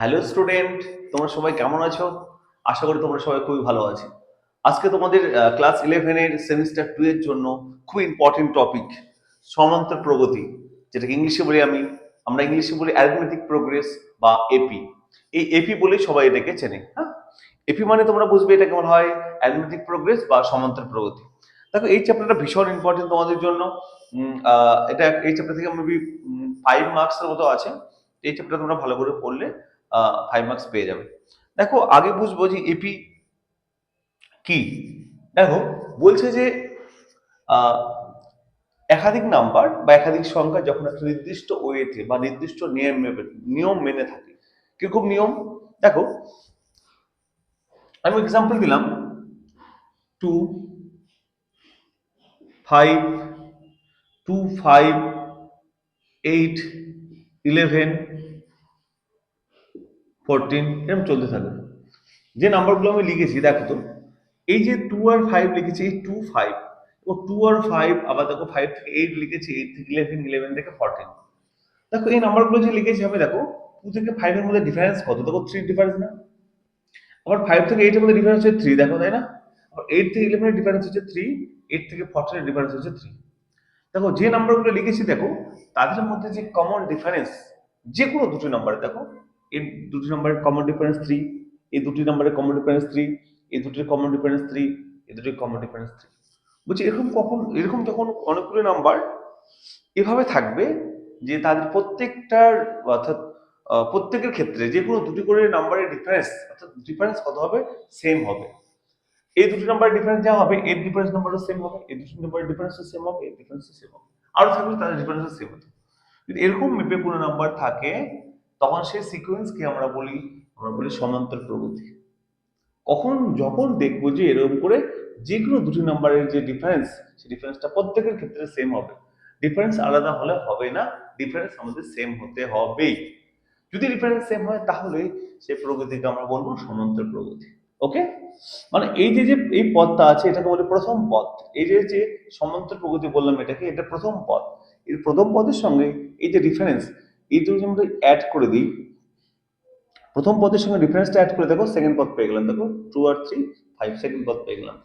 Hello student তোমরা সবাই কেমন আছো? আশা করি তোমরা সবাই খুবই ভালো আছো। আজকে তোমাদের ক্লাস ইলেভেনের সেমিস্টার টু এর জন্য খুব ইম্পর্টেন্ট টপিক সমান্তর প্রগতি, যেটাকে ইংলিশে বলি আমি। আমরা ইংলিশে বলি অ্যারিথমেটিক প্রোগ্রেস বা এপি এই এপি বলেই সবাই এটাকে চেনে হ্যাঁ? এপি মানে তোমরা বুঝবে এটাকে বলা হয় অ্যারিথমেটিক প্রোগ্রেস বা সমান্তর প্রগতি। দেখো, এই চ্যাপ্টারটা ভীষণ ইম্পর্টেন্ট তোমাদের জন্য। এটা, এই চ্যাপ্টার থেকে মেবি ফাইভ মার্কসের মতো আছে। এই চ্যাপ্টার তোমরা ভালো করে পড়লে ফাইভ মার্কস পেয়ে যাবে। দেখো, আগে বুঝব যে এপি কি? দেখো, বলছে যে একাধিক নাম্বার বা একাধিক সংখ্যা যখন একটা নির্দিষ্ট ওয়েতে বা নির্দিষ্ট নিয়ম নিয়ম মেনে থাকে। কীরকম নিয়ম? দেখো, আমি এক্সাম্পল দিলাম। Two five two five eight eleven fourteen এরকম চলতে থাকবে যে নাম্বারগুলো আমি লিখেছি, দেখো তো, এই যে টু আর ফাইভ লিখেছি, এই টু ফাইভ ও টু আর ফাইভ আবার দেখো ফাইভ থেকে এইট লিখেছি এইট থেকে ইলেভেন ইলেভেন থেকে ফোরটিন দেখো, এই নাম্বারগুলো যে লিখেছি আমি, দেখো টু থেকে ফাইভের মধ্যে ডিফারেন্স কত? দেখো থ্রি ডিফারেন্স না? আবার ফাইভ থেকে এইটের মধ্যে ডিফারেন্স হচ্ছে থ্রি দেখো, তাই না? আবার এইট থেকে ইলেভেনের ডিফারেন্স হচ্ছে থ্রি এইট থেকে ফোরটিনের ডিফারেন্স হচ্ছে থ্রি দেখো, যে নাম্বারগুলো লিখেছি, দেখো, তাদের মধ্যে যে কমন ডিফারেন্স যে কোনো দুটো নাম্বার দেখো এই দুটি নাম্বারের কমন ডিফারেন্স থ্রি এই দুটি নাম্বারের কমন ডিফারেন্স থ্রি এই দুটির কমন ডিফারেন্স থ্রি এই দুটির কমন ডিফারেন্স থ্রি বলছি এরকম কখন, এরকম যখন অনেকগুলো নাম্বার এভাবে থাকবে যে তাদের প্রত্যেকটার, অর্থাৎ প্রত্যেকের ক্ষেত্রে যে কোনো দুটি করে নাম্বারের ডিফারেন্স অর্থাৎ ডিফারেন্স কত হবে? সেম হবে। এই দুটি নাম্বারের ডিফারেন্স যা হবে, এর ডিফারেন্স নাম্বারও সেম হবে, এই দুটি নাম্বারের ডিফারেন্সও সেম হবে, এর ডিফারেন্সও সেম হবে। আরও থাকলে তাদের ডিফারেন্সও সেম হবে যদি এরকম মেপে কোনো নাম্বার থাকে তখন সেই সিকোয়েন্সকে আমরা বলি আমরা বলি সমান্তর প্রগতি। কখন যখন দেখব যে এরকম করে যে কোনো দুটি নাম্বারের যে ডিফারেন্স সেই ডিফারেন্সটা প্রত্যেকের ক্ষেত্রে সেম হবে। ডিফারেন্স আলাদা হলে হবে না ডিফারেন্স আমাদের সেম হতে হবেই। যদি ডিফারেন্স সেম হয়, তাহলে সেই প্রগতিকে আমরা বলব সমান্তর প্রগতি। ওকে মানে এই যে যে এই পদটা আছে, এটাকে বলে প্রথম পথ এই যে যে সমান্তর প্রগতি বললাম এটাকে, এটা প্রথম পথ এই প্রথম পদের সঙ্গে এই যে ডিফারেন্স এই যদি আমরা অ্যাড করে দিই। প্রথম পদের সঙ্গে ডিফারেন্সটা অ্যাড করে দেখো সেকেন্ড পদ পেয়ে গেলাম। দেখো টু আর থ্রি ফাইভ সেকেন্ড পদ পেয়ে গেলাম।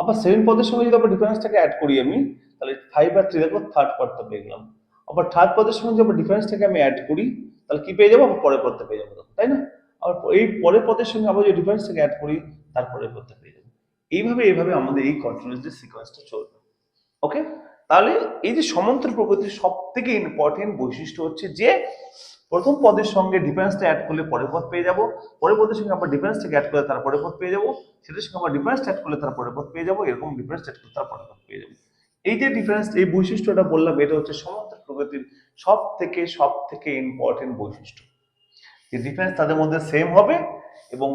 আবার সেকেন্ড পদের সঙ্গে যদি আবার ডিফারেন্সটাকে অ্যাড করি আমি, তাহলে ফাইভ আর থ্রি দেখো থার্ড পদটা পেয়ে গেলাম। আবার থার্ড পদের সঙ্গে যদি আবার ডিফারেন্সটাকে আমি অ্যাড করি, তাহলে কি পেয়ে যাব? আবার পরের পদটা পেয়ে যাব, তাই না? আবার এই পরের পদের সঙ্গে আবার যদি ডিফারেন্সটাকে অ্যাড করি তারপরে পদটা পেয়ে যাব। এইভাবে এইভাবে আমাদের এই কন্টিনিউয়াস যে সিকোয়েন্সটা চলবে। ওকে তাহলে এই যে সমান্তর প্রগতির সব থেকে ইম্পর্টেন্ট বৈশিষ্ট্য হচ্ছে যে, প্রথম পদের সঙ্গে ডিফারেন্সটা অ্যাড করলে পরের পদ পেয়ে যাব। পরের পদের সঙ্গে আবার ডিফারেন্সটাকে অ্যাড করলে তার পরের পদ পেয়ে যাব। সেটার সঙ্গে আবার ডিফারেন্স অ্যাড করলে তার পরের পদ পেয়ে যাব। এরকম ডিফারেন্স অ্যাড করলে তার পরের পদ পেয়ে যাব। এই যে ডিফারেন্স এই বৈশিষ্ট্যটা বললাম, এটা হচ্ছে সমান্তর প্রগতির সব থেকে সব থেকে ইম্পর্টেন্ট বৈশিষ্ট্য। যে ডিফারেন্স তাদের মধ্যে সেম হবে এবং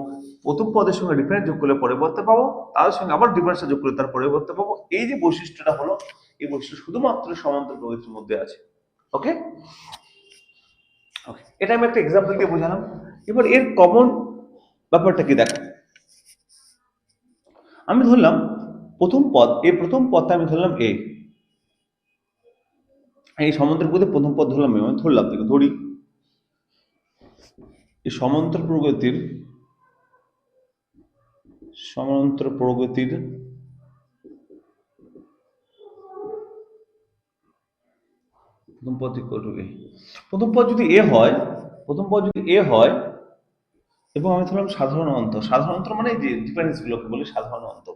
প্রথম পদের সঙ্গে ডিফারেন্স যোগ করলে পরিবর্তে পাবো। তার সঙ্গে আবার ডিফারেন্সটা যোগ করলে তার পরিবর্তে পাবো। এই যে বৈশিষ্ট্যটা হলো এই বৈশিষ্ট্য শুধুমাত্র সমান্তর প্রগতির মধ্যে আছে। ওকে ওকে এটা আমি একটা এক্সাম্পল দিয়ে বোঝালাম। এবার এর কমন ব্যাপারটা কি দেখো। আমি ধরলাম প্রথম পদ এই প্রথম পদটা আমি ধরলাম এ এই সমান্তর প্রগতির প্রথম পদ ধরলাম আমি ধরলাম থেকে ধরি। এই সমান্তর প্রগতির সমান্তর প্রগতির প্রথম পদ ইকুয়াল টু এ প্রথম পদ যদি এ হয়, প্রথম পদ যদি এ হয়, এবং আমি ধরলাম সাধারণ অন্তর সাধারণ অন্তর মানে যে ডিফারেন্স গুলোকে বলি সাধারণ অন্তর।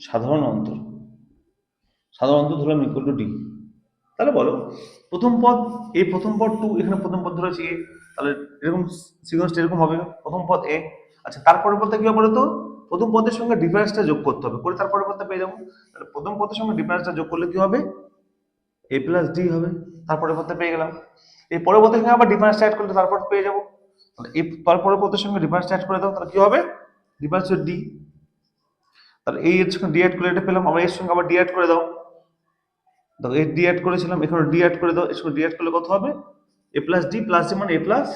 সাধারণ অন্তর। সাধারণ অন্তর ধরলাম ইকুয়াল টু ডি তাহলে বলো, প্রথম পদ এই প্রথম পদ টু এখানে প্রথম পদ ধরেছি এ তাহলে এরকম সিকোয়েন্সটা এরকম হবে, প্রথম পদ এ আচ্ছা তারপরের পদটা কি হবে তো প্রথম পদের সঙ্গে ডিফারেন্সটা যোগ করতে হবে। করে তারপরের পদটা পেয়ে যাব তাহলে প্রথম পদের সঙ্গে ডিফারেন্সটা যোগ করলে কি হবে? এ প্লাস ডি হবে। তারপরে পদটা পেয়ে গেলাম। এই পদের সঙ্গে আবার ডিফারেন্স অ্যাড করলে তারপর পেয়ে যাব। তাহলে তারপরে পদের সঙ্গে ডিফারেন্স অ্যাড করে দাও, তাহলে কি হবে? ডিফারেন্স ডি তাহলে এই এর সঙ্গে ডি অ্যাড করলে এটা পেলাম, আবার এর সঙ্গে আবার ডি অ্যাড করে দাও। দেখো এর ডি অ্যাড করেছিলাম, এখানে ডি অ্যাড করে দাও, এর সঙ্গে ডি অ্যাড করলে কত হবে? A plus d plus d মানে এ প্লাস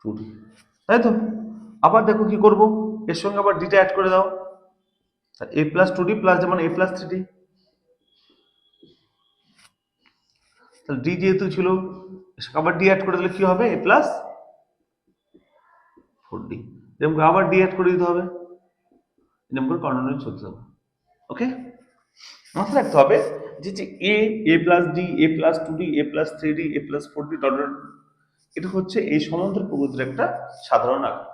টু ডি তাই তো? আবার দেখো কি করব? এর সঙ্গে আবার ডিটা অ্যাড করে দাও a plus two d plus যেমন এ প্লাস থ্রি ডি তাহলে ডি যেহেতু ছিল আবার ডি অ্যাড করে দিলে কি হবে এ প্লাস ফোর ডি এরকম করে আবার ডি অ্যাড করে দিতে হবে এরকম করে কন্টিনিউ চলতে হবে ওকে মাথায় রাখতে হবে যে যে a a plus d a plus two d a plus three d a plus four d dot এটা হচ্ছে এই সমান্তর প্রকৃতির একটা সাধারণ আকার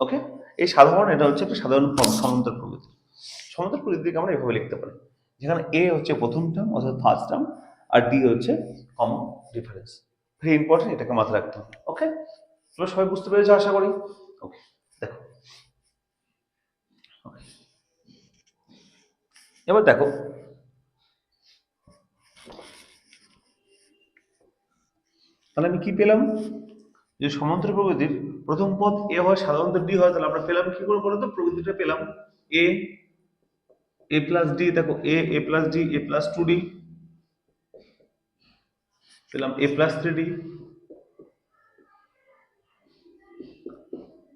ওকে এই সাধারণ, এটা হচ্ছে একটা সাধারণ ফর্ম সমান্তর প্রকৃতি। সমান্তর প্রকৃতিকে আমরা এভাবে লিখতে পারি। যেখানে এ হচ্ছে প্রথম টার্ম অর্থাৎ ফার্স্ট টার্ম আর ডি হচ্ছে কমন ডিফারেন্স ভেরি ইম্পর্টেন্ট এটাকে মাথায় রাখতে হবে। ওকে তোমরা সবাই বুঝতে পেরেছ আশা করি? ওকে দেখো. এবার দেখো। তাহলে আমি কি পেলাম? যে সমান্তর প্রকৃতির প্রথম পদ এ হয়, সাধারণত ডি হয়, তাহলে আমরা পেলাম কি করে বলো তো প্রকৃতিটা পেলাম এ এ প্লাস ডি দেখো, a a plus d a plus two d পেলাম a plus three d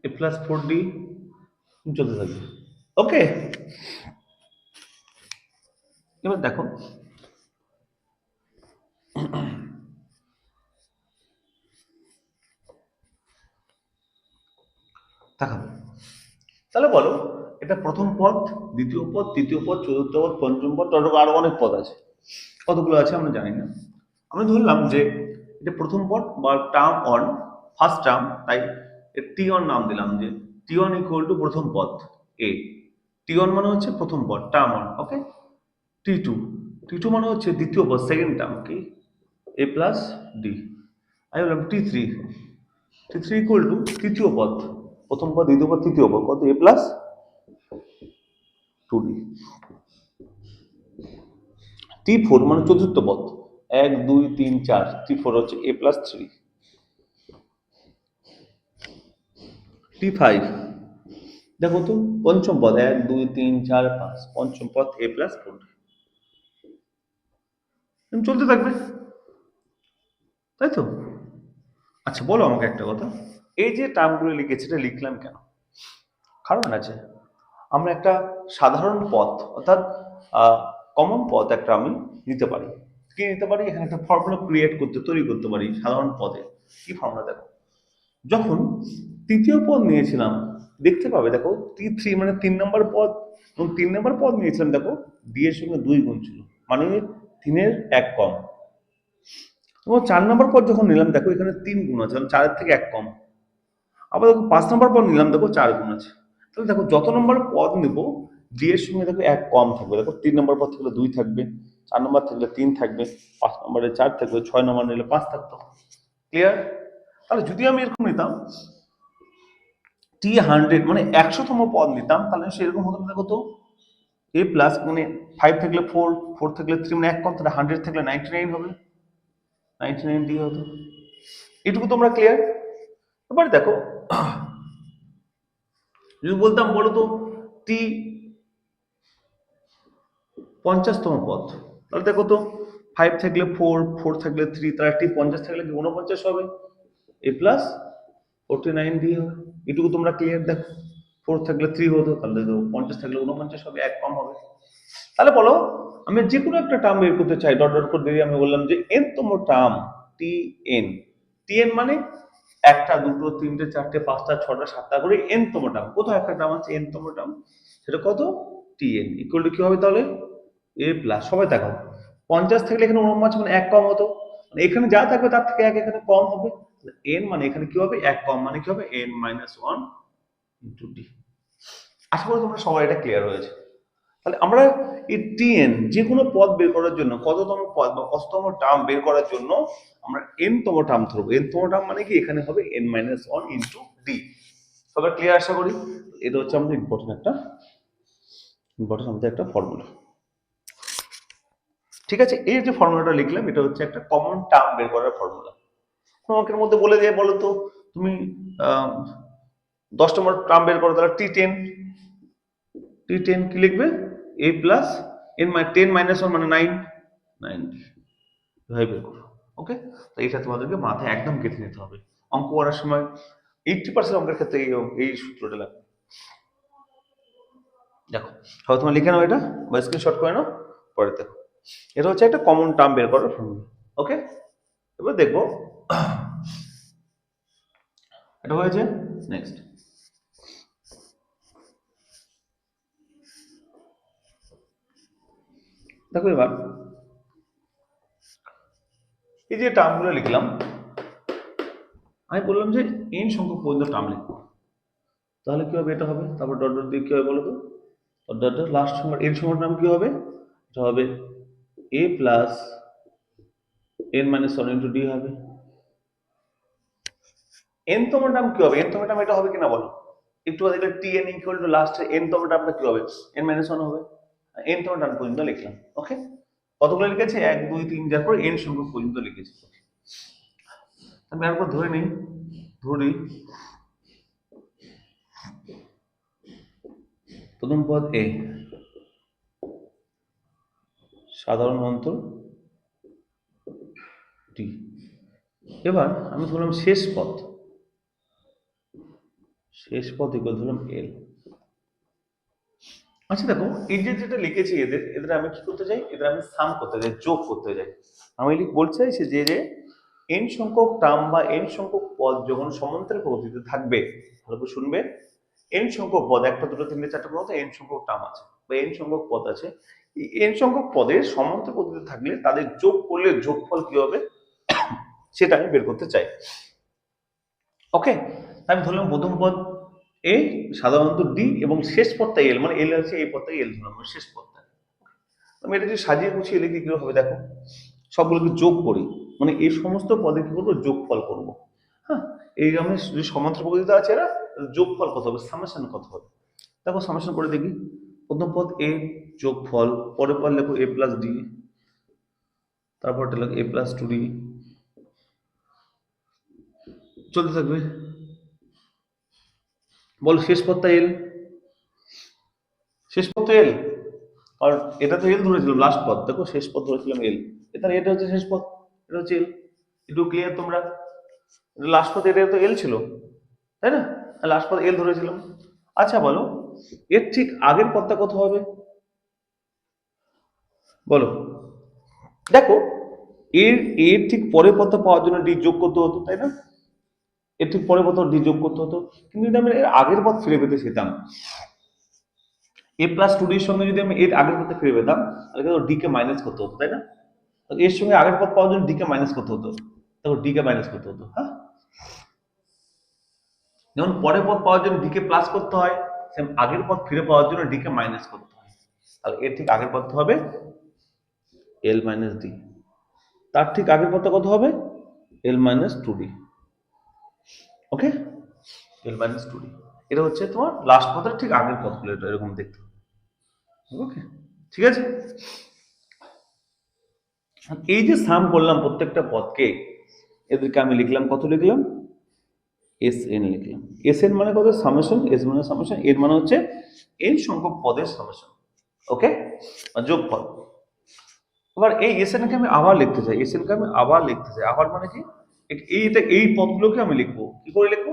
a plus four d চলতে থাকবে। ওকে এবার দেখো। দেখাবো তাহলে বলো, এটা প্রথম পদ, দ্বিতীয় পদ, তৃতীয় পদ, চতুর্থ পদ, পঞ্চম পদ ততটুকু আরও অনেক পদ আছে। কতগুলো আছে আমরা জানি না। আমি ধরলাম যে এটা প্রথম পদ বা টার্ম অন ফার্স্ট টার্ম তাই টি অন নাম দিলাম যে টি অন ইকুয়াল টু প্রথম পদ এ টি ওয়ান মানে হচ্ছে প্রথম পদ term on okay t two t two মানে হচ্ছে দ্বিতীয় পদ সেকেন্ড টার্ম কি? এ প্লাস ডি আমি বললাম t three t three equal to তৃতীয় পদ। প্রথম পদ, দ্বিতীয় পদ, তৃতীয় পদ, কত? A plus two d t four মানে চতুর্থ পদ। এক, দুই, তিন, চার। টি ফোর হচ্ছে a plus three t five দেখো তো, পঞ্চম পদ, এক, দুই, তিন, চার, পাঁচ। পঞ্চম পদ এ প্লাস ফোর চলতে থাকবে। তাই তো? আচ্ছা বলো আমাকে একটা কথা। এই যে টার্মগুলো লিখেছি, এটা লিখলাম কেন? কারণ আছে, আমরা একটা সাধারণ পথ, অর্থাৎ কমন পথ একটা আমি নিতে পারি। কি নিতে পারি? এখানে একটা ফর্মুলা ক্রিয়েট করতে, তৈরি করতে পারি, সাধারণ পদে কি ফর্মুলা দেখো? যখন তৃতীয় পদ নিয়েছিলাম, দেখতে পাবে, দেখো টি থ্রি মানে তিন নম্বর পদ, এবং তিন নম্বর পদ নিয়েছিলাম, দেখো ডি এর সঙ্গে দুই গুণ ছিল মানে তিনের এক কম। এবং চার নম্বর পদ যখন নিলাম, দেখো, এখানে তিন গুণ আছে মানে চারের থেকে এক কম। আবার দেখো পাঁচ নম্বর পদ নিলাম, দেখো চার গুণ আছে। তাহলে দেখো যত নম্বর পদ নেব ডি এর সঙ্গে দেখো এক কম থাকবে। দেখো তিন নম্বর পদ থাকলে দুই থাকবে, চার নম্বর থাকলে তিন থাকবে, পাঁচ নম্বরে চার থাকবে, ছয় নম্বর নিলে পাঁচ থাকতো। ক্লিয়ার তাহলে যদি আমি এরকম নিতাম টি হান্ড্রেড মানে একশোতম পদ নিতাম, তাহলে সেরকম হতো দেখো তো। এ প্লাস মানে ফাইভ থাকলে ফোর ফোর থাকলে থ্রি মানে এক কম, তাহলে হান্ড্রেড থাকলে নাইনটি নাইন হবে। নাইনটি নাইন ডি হতো। এটুকু তোমরা ক্লিয়ার এবার দেখো যদি বলতাম বলো তো, টি পঞ্চাশতম পদ, তাহলে দেখো তো ফাইভ থাকলে ফোর ফোর থাকলে থ্রি তাহলে টি পঞ্চাশ থাকলে কি উনপঞ্চাশ হবে? A plus forty nine d হবে। এটুকু তোমরা ক্লিয়ার দেখো। ফোর থাকলে থ্রি হতো, তাহলে দেখো পঞ্চাশ থাকলে উনপঞ্চাশ হবে, এক কম হবে। তাহলে বলো, আমি যে কোনো একটা টার্ম বের করতে চাই ডট ডট করে দিয়ে আমি বললাম যে এন তম term t n t n মানে? একটা, দুটো, তিনটে, চারটে, পাঁচটা, ছটা, সাতটা করে এন তম টার্ম কোথাও একটা টার্ম আছে এন তম টার্ম সেটা কত? টি এন ইকুয়াল টু কি হবে তাহলে? এ প্লাস সবাই দেখো। পঞ্চাশ থাকলে এখানে উনপঞ্চাশ মানে এক কম হতো। মানে এখানে যা থাকবে তার থেকে এক এখানে কম হবে। এন মানে এখানে কি হবে? এক কম মানে কি হবে? N minus one into d আশা করি তোমরা সবাই এটা ক্লিয়ার হয়েছে। তাহলে আমরা এই টিএন যে কোনো পদ বের করার জন্য, কততম পদ বা কততম টার্ম বের করার জন্য আমরা এন তম টার্ম ধরবো। এন তম টার্ম মানে কি? এখানে হবে n minus one into d সবাই ক্লিয়ার আশা করি? এটা হচ্ছে আমাদের ইম্পর্টেন্ট একটা ইম্পর্টেন্ট আমাদের একটা ফর্মুলা ঠিক আছে? এই যে ফর্মুলাটা লিখলাম, এটা হচ্ছে একটা কমন টার্ম বের করার ফর্মুলা অঙ্কের মধ্যে বলে দিয়ে বলো তো? তুমি দশ নম্বর টার্ম বের করো, তাহলে টি টেন টি টেন কি লিখবে? A plus n ten minus one মানে নাইন নাইন এভাবে বের করো ওকে তো এটা তোমাদেরকে মাথায় একদম গেঁথে নিতে হবে। অঙ্ক করার সময় এইটটি পার্সেন্ট অঙ্কের ক্ষেত্রে এই এই সূত্রটা লাগবে। দেখো হবে তোমার লিখে নাও এটা, বা স্ক্রিনশট করে নাও, পরে দেখো। এটা হচ্ছে একটা কমন টার্ম বের করার ফর্মুলা ওকে এবার দেখব, এটা হয়েছে নেক্সট দেখো এবার, এই যে টার্মগুলো লিখলাম, আমি বললাম যে এন সংখ্যক পর্যন্ত টার্ম লিখব। তাহলে কি হবে, এটা হবে, তারপর ডট ডট দিয়ে কি হবে বলো তো? ডট ডট লাস্ট সংখ্যা এন সংখ্যার নাম কি হবে? এটা হবে a plus n minus one into d হবে। এন তম টার্ম কি হবে? এন তম টার্ম এটা হবে কিনা বলো? একটু দেখলে টি এন ইকুয়াল টু লাস্টে এন তম টার্মটা কি হবে? এন মাইনাস ওয়ান হবে। এন তম টার্ম পর্যন্ত লিখলাম ওকে কতগুলো লিখেছি? এক, দুই, তিন যার পর এন সংখ্যক পর্যন্ত লিখেছি। আমি একবার ধরে নিই, ধরি প্রথম পদ এ সাধারণ অন্তর টি এবার আমি ধরলাম শেষ পথ শেষ পথ ইকুয়াল ধরলাম এল আচ্ছা দেখো, এই যে যেটা লিখেছি, এদের এদের আমি কি করতে চাই এদের আমি সাম করতে চাই যোগ করতে চাই আমি বলতে চাইছি যে যে এন সংখ্যক টার্ম বা এন সংখ্যক পদ যখন সমান্তরাল পদ্ধতিতে থাকবে, ভালো করে শুনবে এন সংখ্যক পদ, একটা, দুটো, তিনটে, চারটে পদ এন সংখ্যক টার্ম আছে, বা এন সংখ্যক পদ আছে। এই এন সংখ্যক পদের সমান্তরাল পদ্ধতিতে থাকলে তাদের যোগ করলে যোগফল কি হবে? সেটা আমি বের করতে চাই। ওকে আমি ধরলাম প্রথম পদ এ সাধারণত ডি এবং শেষ পদটা এল মানে এল আছে এই পদটা এল ধরলাম শেষ পদটা আমি এটা যদি সাজিয়ে গুছিয়ে লিখি, কি হবে দেখো? সবগুলোকে যোগ করি মানে এই সমস্ত পদে কি করব? যোগফল করব। হ্যাঁ? এই আমি যে সমান্তর পদ্ধতিতে আছে এরা যোগফল কত হবে? সামেশন কত হবে? দেখো, সামেশন করে দেখি। প্রথম পদ এ যোগফল, পরের পর লেখো এ প্লাস ডি তারপর লেখো এ প্লাস টু ডি চলতে থাকবে। বল, শেষ পদটা এল। শেষ পদ এল। আর এটা তো এল ধরেছিলাম লাস্ট পদ দেখো, শেষ পদ ধরেছিলাম এল। এটা এটা হচ্ছে শেষ পদ এটা হচ্ছে এল। একটু ক্লিয়ার তোমরা। লাস্ট পদ এটা তো এল ছিল, তাই না? লাস্ট পদ এল ধরেছিলাম। আচ্ছা বলো, এর ঠিক আগের পদটা কত হবে? বলো। দেখো, এর এর ঠিক পরের পদটা পাওয়ার জন্য ডি যোগ করতে হতো, তাই না? ঠিক পরের পদ ডি যোগ করতে হতো। কিন্তু যদি আমি এর আগের পথ ফিরে পেতে চেতাম এ প্লাস টু ডির সঙ্গে যদি আমি এর আগের পথে ফিরে পেতাম, তাহলে কিন্তু ডিকে মাইনাস করতে হতো, তাই না? তো এর সঙ্গে আগের পথ পাওয়ার জন্য ডিকে মাইনাস করতে হতো। তখন ডিকে মাইনাস করতে হতো হ্যাঁ? যেমন পরের পথ পাওয়ার জন্য ডিকে প্লাস করতে হয়, সেম আগের পথ ফিরে পাওয়ার জন্য ডিকে মাইনাস করতে হয়। তাহলে এর ঠিক আগের পদটা হবে এল মাইনাস ডি তার ঠিক আগের পদটা কত হবে? L minus two d okay l minus two d এটা হচ্ছে তোমার লাস্ট পদের ঠিক আগের পদগুলো এটা এরকম দেখতে। ওকে ঠিক আছে? এই যে সাম করলাম প্রত্যেকটা পদকে এদেরকে আমি লিখলাম, কত লিখলাম? এস এন লিখলাম। এস এন মানে কত? সামেশন এস মানে সামেশন এর মানে হচ্ছে এন সংখ্যক পদের সামেশন ওকে যোগফল। এবার এই এস কে আমি আবার লিখতে চাই। এস কে আমি আবার লিখতে চাই। আবার মানে কি? এইটা, এই পদগুলোকে আমি লিখব। কি করে লিখব?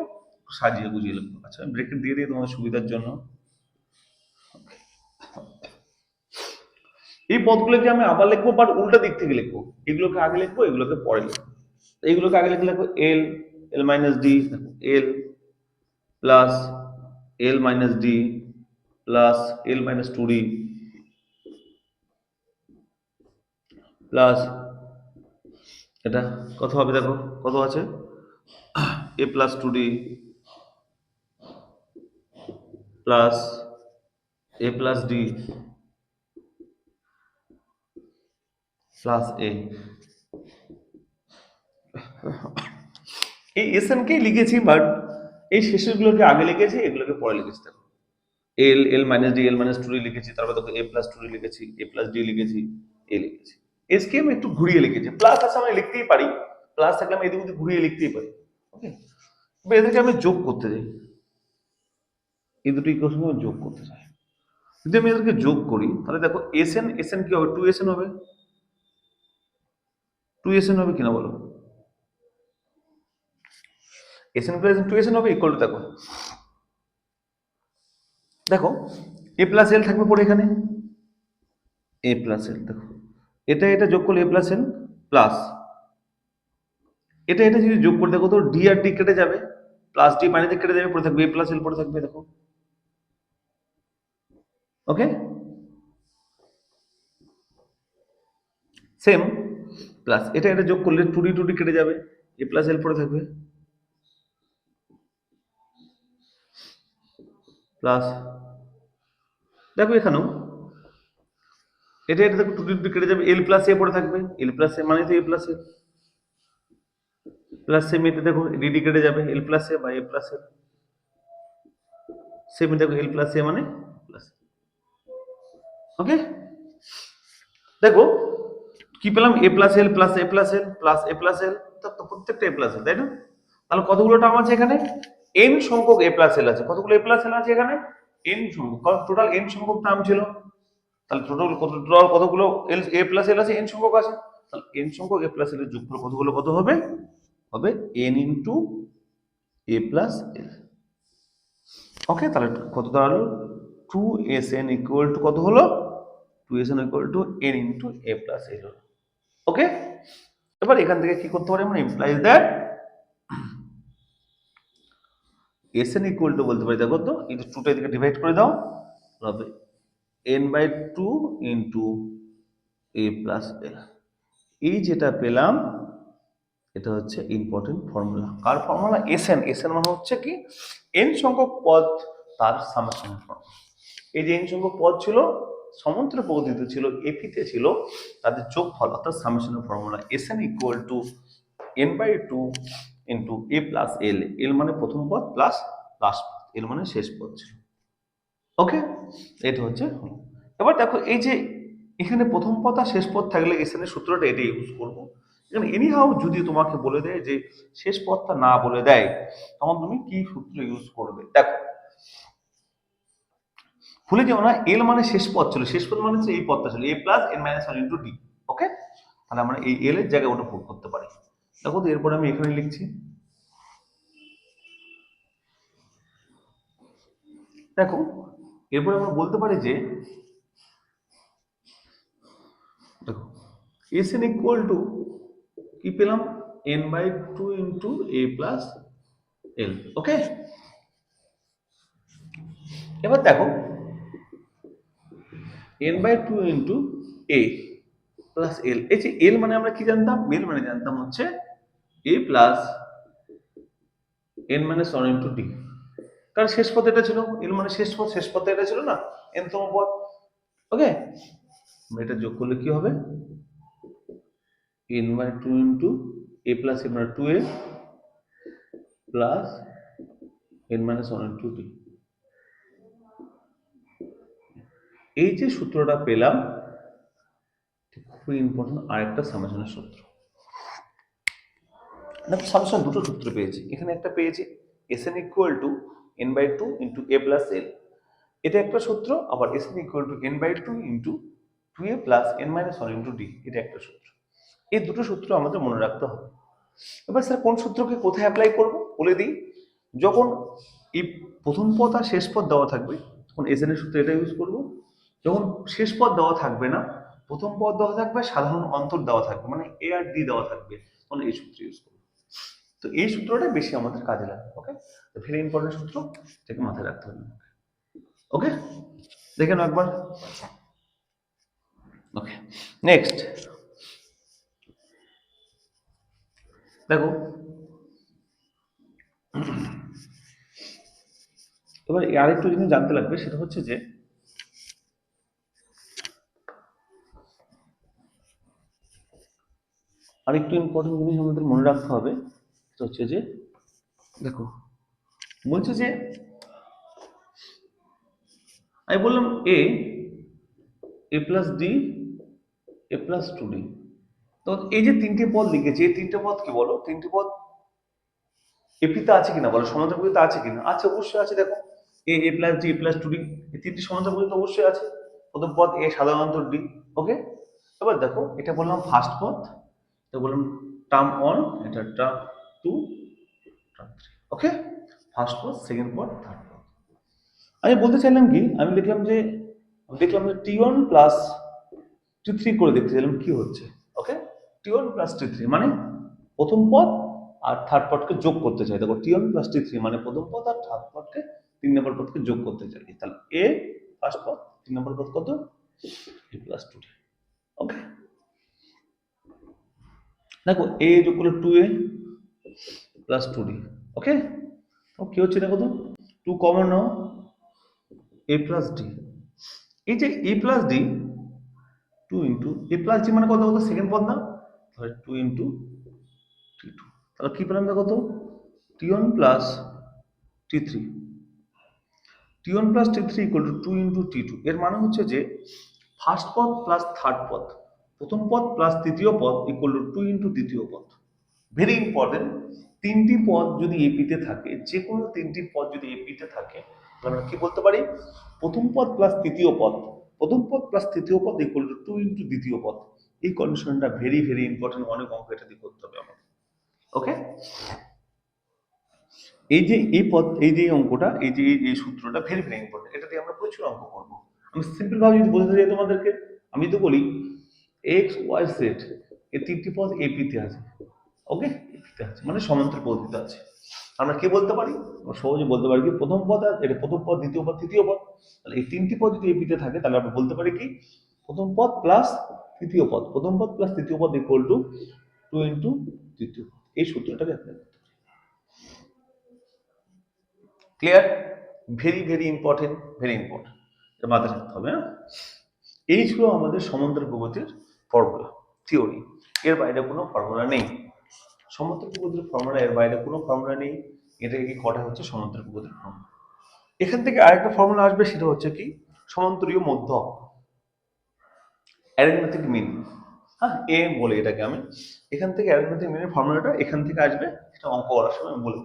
সাজিয়ে গুজিয়ে লিখব। আচ্ছা আমি ব্রেকেট দিয়ে দিই তোমাদের সুবিধার জন্য। এই পদগুলোকে আমি আবার লিখব বাট উল্টা দিক থেকে লিখব। এগুলোকে আগে লিখব, এগুলোকে পরে লিখব। এইগুলোকে আগে লিখলে লিখব l l minus d l plus l minus d plus l minus two d plus এটা কত হবে দেখো, কত আছে? A plus two d plus a plus d plus a এই এস কেই লিখেছি বাট এই শেষেরগুলোকে আগে লিখেছি, এগুলোকে পরে লিখেছি দেখো। L l minus d l minus two d লিখেছি, তারপর দেখো এ প্লাস টু ডি লিখেছি এ প্লাস ডি লিখেছি এ লিখেছি। এসকে আমি একটু ঘুরিয়ে লিখেছি। প্লাস আছে আমি লিখতেই পারি। প্লাস থাকলে আমি এদিক ঘুরিয়ে লিখতেই পারি। ওকে এদেরকে আমি যোগ করতে চাই এই দুটো ইকুয়েশন আমি যোগ করতে চাই। যদি আমি এদেরকে যোগ করি, তাহলে দেখো এস এন এস এন কি হবে? টু এস এন হবে। টু এস এন হবে কিনা বলো? S n plus two S n হবে ইকুয়াল টু দেখো। দেখো এ প্লাস এল থাকবে পরে এখানে। এ প্লাস এল দেখো। এটা এটা যোগ করলে এ প্লাস এল প্লাস এটা এটা যদি যোগ করে দেখো তো ডি আর ডি কেটে যাবে প্লাস ডি পানিতে কেটে যাবে পড়ে থাকবে এ প্লাস এল পড়ে থাকবে দেখো। ওকে সেম প্লাস এটা এটা যোগ করলে টু ডি টু ডি কেটে যাবে এ প্লাস এল পড়ে থাকবে। প্লাস দেখো এখানেও। এটা এটা দেখো টু টু কেটে যাবে এল প্লাস এ পড়ে থাকবে। এল প্লাস এ মানে তো a plus a plus same এটা দেখো ডিডি কেটে যাবে এল প্লাস এ বা এ প্লাস এল সেম দেখো এল প্লাস এ মানে প্লাস ওকে দেখো, কি পেলাম? A plus l plus a plus l plus a plus l তো প্রত্যেকটা এ প্লাস এল তাই না? তাহলে কতগুলো টার্ম আছে এখানে? এন সংখ্যক এ প্লাস এল আছে। কতগুলো এ প্লাস এল আছে এখানে? এন সংখ্যক টোটাল এন সংখ্যক টার্ম ছিল। তাহলে টোটাল কত টোটাল কতগুলো এল এ প্লাস এল আছে? এন সংখ্যক আছে? তাহলে এন সংখ্যক এ প্লাস এল এর যোগফল কতগুলো? কত হবে? হবে n into a plus l okay তাহলে কত দাঁড়াল? Two S n equal to কত হলো? Two S n equal to n into a plus l okay এবার এখান থেকে কি করতে পারি আমরা? Implies that S n equal to বলতে পারি, দেখো তো এই টুটা এদিকে ডিভাইড করে দাও হবে n by two into a plus l এই যেটা পেলাম, এটা হচ্ছে ইম্পর্টেন্ট ফর্মুলা কার formula S n S n মানে হচ্ছে কি? এন সংখ্যক পদ তার সামেশন ফর্মুলা এই যে এন সংখ্যক পদ ছিল সমন্ত্র পদ্ধতিতে ছিল এপিতে ছিল, তাদের যোগফল অর্থাৎ সামেশনের formula S n equal to n by two into a plus l l মানে প্রথম পদ প্লাস লাস্ট এল মানে শেষ পদ ছিল। ওকে এটা হচ্ছে। এবার দেখো, এই যে এখানে প্রথম পদ আর শেষ পদ থাকলে এর সূত্রটা এটা ইউজ করব। এখানে এনিহাউ যদি তোমাকে বলে দেয় যে শেষ পদটা না বলে দেয়, তখন তুমি কি সূত্র ইউজ করবে? দেখো, ভুলে যেও না এল মানে শেষ পদ ছিল শেষ পদ মানে হচ্ছে এই পদটা ছিল a plus n minus one into d okay তাহলে আমরা এই এল এর জায়গায় ওটা পুট করতে পারি। দেখো তো, এরপরে আমি এখানে লিখছি। দেখো এরপরে আমরা বলতে পারি যে দেখো এস এন ইকুয়াল টু কি পেলাম? N by two into a plus l okay এবার দেখো n by two into a plus l এই যে এল মানে আমরা কি জানতাম? এল মানে জানতাম হচ্ছে a plus n minus one into d কারণ শেষ পথ এটা ছিল। এল মানে শেষ পথ, শেষ পথে এটা ছিল না। এন তম পথ ওকে এটা যোগ করলে কি হবে? N by two into a plus n মানে two a plus n minus one into d এই যে সূত্রটা পেলাম খুবই ইম্পর্টেন্ট আরেকটা সামেশনের সূত্র। দেখো সামেশন দুটো সূত্র পেয়েছি। এখানে একটা পেয়েছি s n equal to n by two into a plus l এটা একটা সূত্র, আবার s n equal to n by two into two a plus n minus one into d এটা একটা সূত্র। এই দুটো সূত্র আমাদের মনে রাখতে হবে। এবার স্যার কোন সূত্রকে কোথায় অ্যাপ্লাই করব? বলে দিই, যখন এই প্রথম পদ আর শেষ পদ দেওয়া থাকবে, তখন এস এর সূত্র এটা ইউজ করব। যখন শেষ পদ দেওয়া থাকবে না, প্রথম পদ দেওয়া থাকবে সাধারণ অন্তর দেওয়া থাকবে মানে এ আর ডি দেওয়া থাকবে, তখন এই সূত্র ইউজ করব। তো এই সূত্রটা বেশি আমাদের কাজে লাগবে ওকে ভেরি ইম্পর্টেন্ট সূত্র এটাকে মাথায় রাখতে হবে ওকে দেখে নাও একবার। ওকে নেক্সট দেখো, এবার আরেকটু জিনিস জানতে লাগবে, সেটা হচ্ছে যে আরেকটু ইম্পর্টেন্ট জিনিস আমাদের মনে রাখতে হবে সেটা হচ্ছে যে, দেখো, বলছে যে, আমি বললাম a a plus d a plus two d তো এই যে তিনটে পদ লিখেছি, এই তিনটে পদ কি বলো? তিনটে পদ এপিতে আছে কিনা বলো? সমান্তর পদ্ধতিতে আছে কিনা? আছে, অবশ্যই আছে, দেখো। A a plus d a plus two d এই তিনটি সমান্তর পদ্ধতি অবশ্যই আছে। প্রথম পদ এ সাধারণত ডি ওকে এবার দেখো, এটা বললাম ফার্স্ট পদ, এটা বললাম টার্ম ওয়ান এটা টার্ম টু ওকে ফার্স্ট পদ সেকেন্ড পদ থার্ড পদ আমি বলতে চাইলাম কি, আমি দেখলাম যে দেখলাম যে t one plus t three করে দেখতে চাইলাম কি হচ্ছে okay t one plus t three মানে প্রথম পদ আর থার্ড পদকে যোগ করতে চাই। দেখো t one plus t three মানে প্রথম পদ আর থার্ড পদকে তিন নম্বর পদকে যোগ করতে চাই। তাহলে এ ফার্স্ট পদ তিন নম্বর পদ কত? এ প্লাস টু ওকে দেখো এ যোগ করলে two a plus two d okay কি হচ্ছে দেখো তো টু কমন নাও এ প্লাস ডি এই যে a plus d two into a plus d মানে কত কত সেকেন্ড পদ না তাহলে টু ইন্টু টি টু তাহলে কি পেলাম দেখো তো t one plus t three t one plus t three equal to two into t two এর মানে হচ্ছে যে ফার্স্ট পদ প্লাস থার্ড পদ। প্রথম পদ প্লাস তৃতীয় পদ ইকুয়াল টু টু ইন্টু দ্বিতীয় পদ। ভেরি ইম্পর্টেন্ট তিনটি পদ যদি এপিতে থাকে যে কোনো তিনটি পদ যদি এপিতে থাকে, আমরা কি বলতে পারি? প্রথম পদ প্লাস তৃতীয় পদ। প্রথম পদ প্লাস তৃতীয় পদ ইকুয়াল টু টু ইন্টু দ্বিতীয় পদ। এই কন্ডিশনটা ভেরি ভেরি ইম্পর্টেন্ট অনেক অঙ্ক এটা দিয়ে করতে হবে আমাদের। ওকে এই যে, এই পদ, এই যে অঙ্কটা, এই যে, এই সূত্রটা ভেরি ভেরি ইম্পর্টেন্ট এটা দিয়ে আমরা প্রচুর অঙ্ক করব। আমি সিম্পল ভাবে যদি বোঝাতে চাই তোমাদেরকে, আমি তো বলি এক্স ওয়াই সেট এই তিনটি পদ এপিতে আছে। ওকে মানে সমান্তর পদ্ধতিতে আছে। আমরা কে বলতে পারি? সহজে বলতে পারি কি প্রথম পদ আর এটা প্রথম পদ, দ্বিতীয় পদ, তৃতীয় পদ। তাহলে এই তিনটি পদ যদি এপিতে থাকে, তাহলে আমরা বলতে পারি কি? প্রথম পদ প্লাস তৃতীয় পদ। প্রথম পদ প্লাস তৃতীয় পদ ইকুয়াল টু টু ইন্টু তৃতীয় পদ। এই সূত্রটাকে করতে clear very very important very important মাথায় রাখতে হবে হ্যাঁ? এই ছিল আমাদের সমান্তর প্রগতির ফর্মুলা থিওরি এর বাইরে কোনো ফর্মুলা নেই। সমান্তর প্রগতির ফর্মুলা এর বাইরে কোনো ফর্মুলা নেই। এটাকে কটা হচ্ছে? সমান্তর প্রগতির ফর্মুলা এখান থেকে আরেকটা ফর্মুলা আসবে, সেটা হচ্ছে কি? সমান্তরীয় মধ্য অ্যারিথমেটিক মিন হ্যাঁ এ বলে এটাকে আমি। এখান থেকে অ্যারিথমেটিক মিনের ফর্মুলাটা এখান থেকে আসবে, সেটা অঙ্ক করার সময় আমি বলে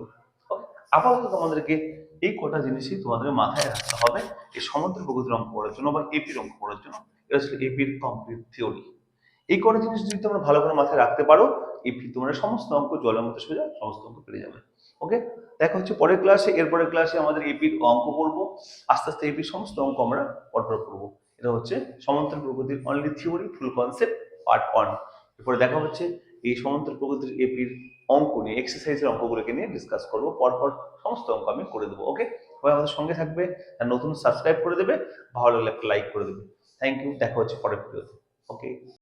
আপাতত তোমাদেরকে এই কটা জিনিসই তোমাদের মাথায় রাখতে হবে, এই সমান্তর প্রগতির অঙ্ক করার জন্য বা এপির অঙ্ক করার জন্য। এটা হচ্ছে এপির কমপ্লিট থিওরি এই কটা জিনিস যদি তোমরা ভালো করে মাথায় রাখতে পারো এপি তোমরা সমস্ত অঙ্ক জলের মতো সোজা সমস্ত অঙ্ক পেরে যাবে। ওকে দেখা হচ্ছে পরের ক্লাসে এরপরের ক্লাসে আমাদের এপির অঙ্ক করব আস্তে আস্তে এপির সমস্ত অঙ্ক আমরা পরপর করব। এটা হচ্ছে সমান্তর প্রগতির only theory full concept part one এরপরে দেখা হচ্ছে এই সমান্তর প্রগতির এপির অঙ্ক নিয়ে এক্সারসাইজের অঙ্কগুলোকে নিয়ে ডিসকাস করব। পরপর সমস্ত অঙ্ক আমি করে দেবো ওকে সবাই আমাদের সঙ্গে থাকবে, আর নতুন সাবস্ক্রাইব করে দেবে, ভালো লাগলে একটা লাইক করে দেবে। থ্যাংক ইউ দেখা হচ্ছে পরের ভিডিওতে ওকে